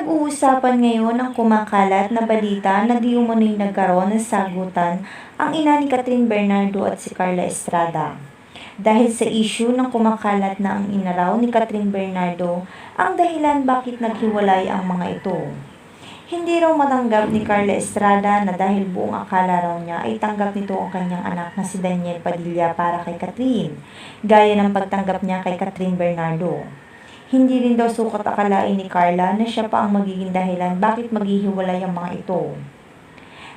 Pinag-uusapan ngayon ang kumakalat na balita na di umano'y nagkaroon ng sagutan ang ina ni Catherine Bernardo at si Carla Estrada. Dahil sa issue ng kumakalat na ang ina raw ni Catherine Bernardo ang dahilan bakit naghiwalay ang mga ito. Hindi raw matanggap ni Carla Estrada na dahil buong akala raw niya ay tanggap nito ang kanyang anak na si Daniel Padilla para kay Catherine, gaya ng pagtanggap niya kay Catherine Bernardo. Hindi rin daw sukat akalain ni Carla na siya pa ang magiging dahilan bakit maghihiwalay ang mga ito.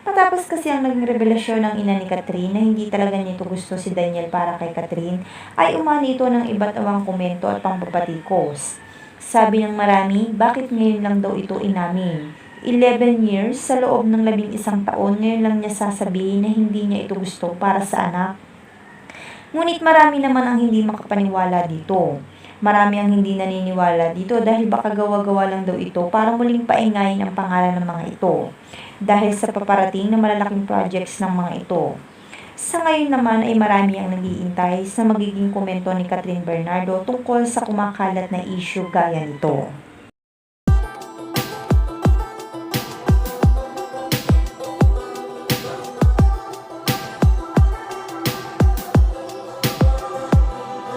Matapos kasi ang naging revelasyon ng ina ni Catherine na hindi talaga nito gusto si Daniel para kay Catherine, ay umani ito ng iba't ibang komento at pambabatikos. Sabi ng marami, bakit ngayon lang daw ito inamin? 11 years sa loob ng labing isang taon, ngayon lang niya sasabihin na hindi niya ito gusto para sa anak. Ngunit marami naman ang hindi makapaniwala dito. Marami ang hindi naniniwala dito dahil baka gawa-gawa lang daw ito para muling paingayin ang pangalan ng mga ito. Dahil sa paparating na malalaking projects ng mga ito. Sa ngayon naman ay marami ang nag-iintay sa magiging komento ni Catherine Bernardo tungkol sa kumakalat na issue gaya nito.